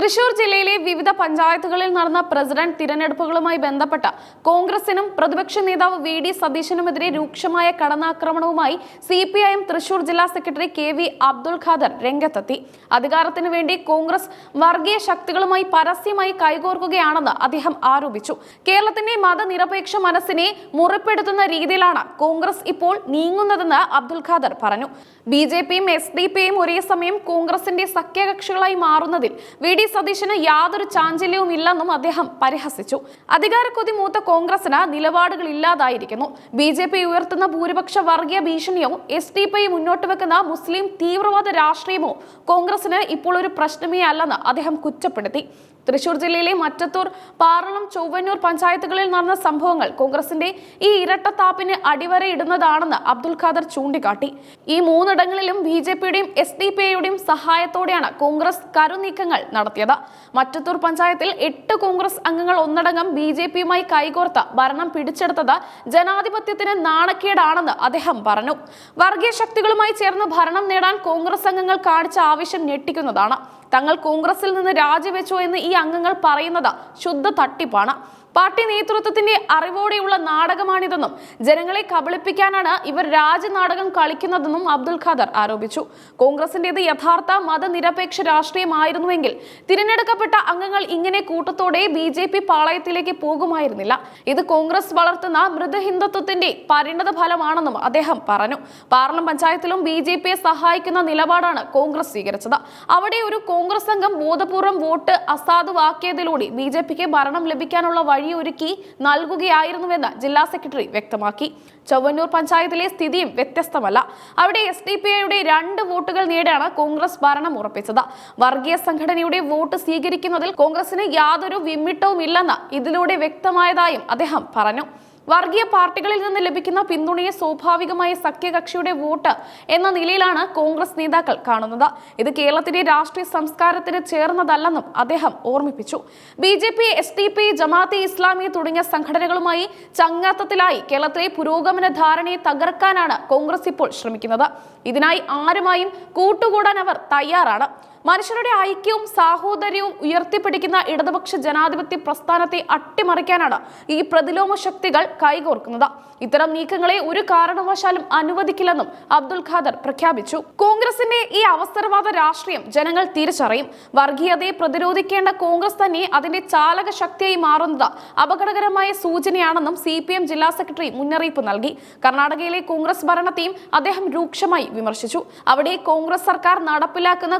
തൃശൂർ ജില്ലയിലെ വിവിധ പഞ്ചായത്തുകളിൽ നടന്ന പ്രസിഡന്റ് തിരഞ്ഞെടുപ്പുകളുമായി ബന്ധപ്പെട്ട കോൺഗ്രസിനും പ്രതിപക്ഷ നേതാവ് വി ഡി സതീശനുമെതിരെ രൂക്ഷമായ കടന്നാക്രമണവുമായി C P I M Thrissur ജില്ലാ secretary K V Abdul Khader രംഗത്തെത്തി. അധികാരത്തിനു വേണ്ടി കോൺഗ്രസ് വർഗീയ ശക്തികളുമായി പരസ്യമായി കൈകോർക്കുകയാണെന്ന് അദ്ദേഹം ആരോപിച്ചു. കേരളത്തിന്റെ മതനിരപേക്ഷ മനസ്സിനെ മുറിപ്പെടുത്തുന്ന രീതിയിലാണ് കോൺഗ്രസ് ഇപ്പോൾ നീങ്ങുന്നതെന്ന് അബ്ദുൾ ഖാദർ പറഞ്ഞു. ബി ജെ പിയും എസ് ഡി പിയും ഒരേ സമയം കോൺഗ്രസിന്റെ സഖ്യകക്ഷികളായി മാറുന്നതിൽ വി ഡി സതീശന് യാതൊരു ചാഞ്ചല്യവും ഇല്ലെന്നും അദ്ദേഹം പരിഹസിച്ചു. അധികാരക്കൊതി മൂത്ത കോൺഗ്രസിന് നിലപാടുകൾ ഇല്ലാതായിരിക്കുന്നു. ബി ജെ പി ഉയർത്തുന്ന ഭൂരിപക്ഷ വർഗീയ ഭീഷണിയോ എസ് ഡി പി മുന്നോട്ട് വെക്കുന്ന മുസ്ലിം തീവ്രവാദ രാഷ്ട്രീയമോ കോൺഗ്രസിന് ഇപ്പോൾ ഒരു പ്രശ്നമേ അല്ലെന്ന് അദ്ദേഹം കുറ്റപ്പെടുത്തി. തൃശൂർ ജില്ലയിലെ മറ്റത്തൂർ പാറളം ചൊവ്വന്നൂർ പഞ്ചായത്തുകളിൽ നടന്ന സംഭവങ്ങൾ കോൺഗ്രസിന്റെ ഈ ഇരട്ടത്താപ്പിന് അടിവരയിടുന്നതാണെന്ന് അബ്ദുൽ ഖാദർ ചൂണ്ടിക്കാട്ടി. ഈ മൂന്നിടങ്ങളിലും ബി ജെ പിയുടെയും എസ് ഡി പി ഐയുടെയും സഹായത്തോടെയാണ് കോൺഗ്രസ് കരുനീക്കങ്ങൾ നടത്തിയത്. മറ്റത്തൂർ പഞ്ചായത്തിൽ എട്ട് കോൺഗ്രസ് അംഗങ്ങൾ ഒന്നടങ്കം ബി ജെ പിയുമായി കൈകോർത്ത് ഭരണം പിടിച്ചെടുത്തത് ജനാധിപത്യത്തിന് നാണക്കേടാണെന്ന് അദ്ദേഹം പറഞ്ഞു. വർഗീയ ശക്തികളുമായി ചേർന്ന് ഭരണം നേടാൻ കോൺഗ്രസ് അംഗങ്ങൾ കാണിച്ച ആവശ്യം ഞെട്ടിക്കുന്നതാണ്. തങ്ങൾ കോൺഗ്രസിൽ നിന്ന് രാജിവെച്ചു എന്ന് ഈ അംഗങ്ങൾ പറയുന്നത് ശുദ്ധ തട്ടിപ്പാണ്. പാർട്ടി നേതൃത്വത്തിന്റെ അറിവോടെയുള്ള നാടകമാണിതെന്നും ജനങ്ങളെ കബളിപ്പിക്കാനാണ് ഇവർ രാജനാടകം കളിക്കുന്നതെന്നും അബ്ദുൽ ഖാദർ ആരോപിച്ചു. കോൺഗ്രസിന്റേത് യഥാർത്ഥ മതനിരപേക്ഷ രാഷ്ട്രീയമായിരുന്നുവെങ്കിൽ തിരഞ്ഞെടുക്കപ്പെട്ട അംഗങ്ങൾ ഇങ്ങനെ കൂട്ടത്തോടെ ബി ജെ പി പാളയത്തിലേക്ക് പോകുമായിരുന്നില്ല. ഇത് കോൺഗ്രസ് വളർത്തുന്ന മൃതഹിന്ദുത്വത്തിന്റെ പരിണത ഫലമാണെന്നും അദ്ദേഹം പറഞ്ഞു. പാർലമെന്റ് പഞ്ചായത്തിലും ബി ജെ പിയെ സഹായിക്കുന്ന നിലപാടാണ് കോൺഗ്രസ് സ്വീകരിച്ചത്. അവിടെ ഒരു കോൺഗ്രസ് അംഗം ബോധപൂർവം വോട്ട് അസാധുവാക്കിയതിലൂടെ ബി ജെ പിക്ക് ഭരണം ലഭിക്കാനുള്ള വഴിയൊരുക്കി നൽകുകയായിരുന്നുവെന്ന് ജില്ലാ സെക്രട്ടറി വ്യക്തമാക്കി. ചൊവ്വന്നൂർ പഞ്ചായത്തിലെ സ്ഥിതിയും വ്യത്യസ്തമല്ല. അവിടെ എസ് ഡി പി ഐയുടെ രണ്ട് വോട്ടുകൾ നേടിയാണ് കോൺഗ്രസ് ഭരണം ഉറപ്പിച്ചത്. വർഗീയ സംഘടനയുടെ വോട്ട് സ്വീകരിക്കുന്നതിൽ കോൺഗ്രസിന് യാതൊരു വിമ്മിട്ടവുമില്ലെന്ന് ഇതിലൂടെ വ്യക്തമായതായും അദ്ദേഹം പറഞ്ഞു. വർഗീയ പാർട്ടികളിൽ നിന്ന് ലഭിക്കുന്ന പിന്തുണയെ സ്വാഭാവികമായ സഖ്യകക്ഷിയുടെ വോട്ട് എന്ന നിലയിലാണ് കോൺഗ്രസ് നേതാക്കൾ കാണുന്നത്. ഇത് കേരളത്തിന്റെ രാഷ്ട്രീയ സംസ്കാരത്തിന് ചേർന്നതല്ലെന്നും അദ്ദേഹം ഓർമ്മിപ്പിച്ചു. B J P S D P Jamaat-e Islami തുടങ്ങിയ സംഘടനകളുമായി ചങ്ങാത്തത്തിലായി കേരളത്തിലെ പുരോഗമന ധാരണയെ തകർക്കാനാണ് കോൺഗ്രസ് ഇപ്പോൾ ശ്രമിക്കുന്നത്. ഇതിനായി ആരുമായും കൂട്ടുകൂടാൻ അവർ തയ്യാറാണ്. മനുഷ്യരുടെ ഐക്യവും സാഹോദര്യവും ഉയർത്തിപ്പിടിക്കുന്ന ഇടതുപക്ഷ ജനാധിപത്യ പ്രസ്ഥാനത്തെ അട്ടിമറിക്കാനാണ് ഈ പ്രതിലോമ ശക്തികൾ കൈകോർക്കുന്നത്. ഇത്തരം നീക്കങ്ങളെ ഒരു കാരണവശാലും അനുവദിക്കില്ലെന്നും അബ്ദുൽ ഖാദർ പ്രഖ്യാപിച്ചു. കോൺഗ്രസിന്റെ ഈ അവസരവാദ രാഷ്ട്രീയം ജനങ്ങൾ തിരിച്ചറിയും. വർഗീയതയെ പ്രതിരോധിക്കേണ്ട കോൺഗ്രസ് തന്നെ അതിന്റെ ചാലക ശക്തിയായി മാറുന്നത് അപകടകരമായ സൂചനയാണെന്നും സി ജില്ലാ സെക്രട്ടറി മുന്നറിയിപ്പ് നൽകി. കർണാടകയിലെ കോൺഗ്രസ് ഭരണത്തെയും അദ്ദേഹം രൂക്ഷമായി വിമർശിച്ചു. അവിടെ കോൺഗ്രസ് സർക്കാർ നടപ്പിലാക്കുന്ന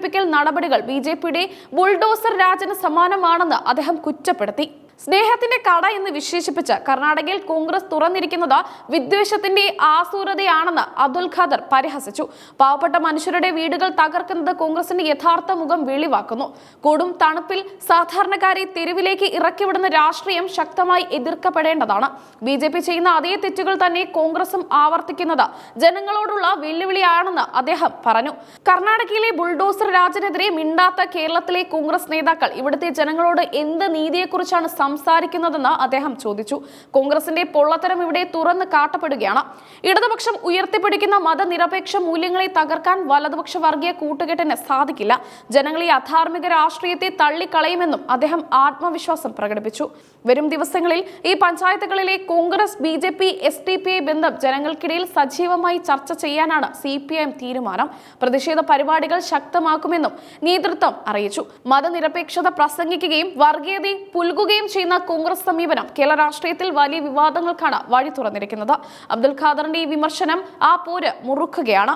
കുടിയൊഴിപ്പിക്കൽ നടപടികൾ ബി ജെ പിയുടെ ബുൾഡോസർ രാജന് സമാനമാണെന്ന് അദ്ദേഹം കുറ്റപ്പെടുത്തി. സ്നേഹത്തിന്റെ കട എന്ന് വിശേഷിപ്പിച്ച് കർണാടകയിൽ കോൺഗ്രസ് തുറന്നിരിക്കുന്നത് വിദ്വേഷത്തിന്റെ ആസൂരതയാണെന്ന് അബ്ദുൽ ഖാദർ പരിഹസിച്ചു. പാവപ്പെട്ട മനുഷ്യരുടെ വീടുകൾ തകർക്കുന്നത് കോൺഗ്രസിന്റെ യഥാർത്ഥ മുഖം വെളിവാക്കുന്നു. കൊടും തണുപ്പിൽ സാധാരണക്കാരെ തെരുവിലേക്ക് ഇറക്കിവിടുന്ന രാഷ്ട്രീയം ശക്തമായി എതിർക്കപ്പെടേണ്ടതാണ്. ബി ചെയ്യുന്ന അതേ തെറ്റുകൾ തന്നെ കോൺഗ്രസും ആവർത്തിക്കുന്നത് ജനങ്ങളോടുള്ള വെല്ലുവിളിയാണെന്ന് അദ്ദേഹം പറഞ്ഞു. കർണാടകയിലെ ബുൾഡോസർ രാജനെതിരെ മിണ്ടാത്ത കേരളത്തിലെ കോൺഗ്രസ് നേതാക്കൾ ഇവിടുത്തെ ജനങ്ങളോട് എന്ത് നീതിയെക്കുറിച്ചാണ് സംസാരിക്കുന്നതെന്ന് അദ്ദേഹം ചോദിച്ചു. കോൺഗ്രസിന്റെ പൊള്ളത്തരം ഇവിടെ തുറന്ന് കാട്ടപ്പെടുകയാണ്. ഇടതുപക്ഷം ഉയർത്തിപ്പിടിക്കുന്ന മതനിരപേക്ഷ മൂല്യങ്ങളെ തകർക്കാൻ വലതുപക്ഷ വർഗീയ കൂട്ടുകെട്ടിന് സാധിക്കില്ല. ജനങ്ങളെ അധാർമിക രാഷ്ട്രീയത്തെ തള്ളിക്കളയുമെന്നും അദ്ദേഹം ആത്മവിശ്വാസം പ്രകടിപ്പിച്ചു. വരും ദിവസങ്ങളിൽ ഈ പഞ്ചായത്തുകളിലെ Congress B J P S D P I ബന്ധം ജനങ്ങൾക്കിടയിൽ സജീവമായി ചർച്ച ചെയ്യാനാണ് സി പി ഐ എം തീരുമാനം. പ്രതിഷേധ പരിപാടികൾ ശക്തമാക്കുമെന്നും നേതൃത്വം അറിയിച്ചു. മതനിരപേക്ഷത പ്രസംഗിക്കുകയും വർഗീയതയും പുൽകുകയും ചെയ്യുന്ന കോൺഗ്രസ് സമീപനം കേരള രാഷ്ട്രീയത്തിൽ വലിയ വിവാദങ്ങൾക്കാണ് വഴി തുറന്നിരിക്കുന്നത്. അബ്ദുൽ ഖാദറിന്റെ ഈ വിമർശനം ആ പോര് മുറുക്കുകയാണ്.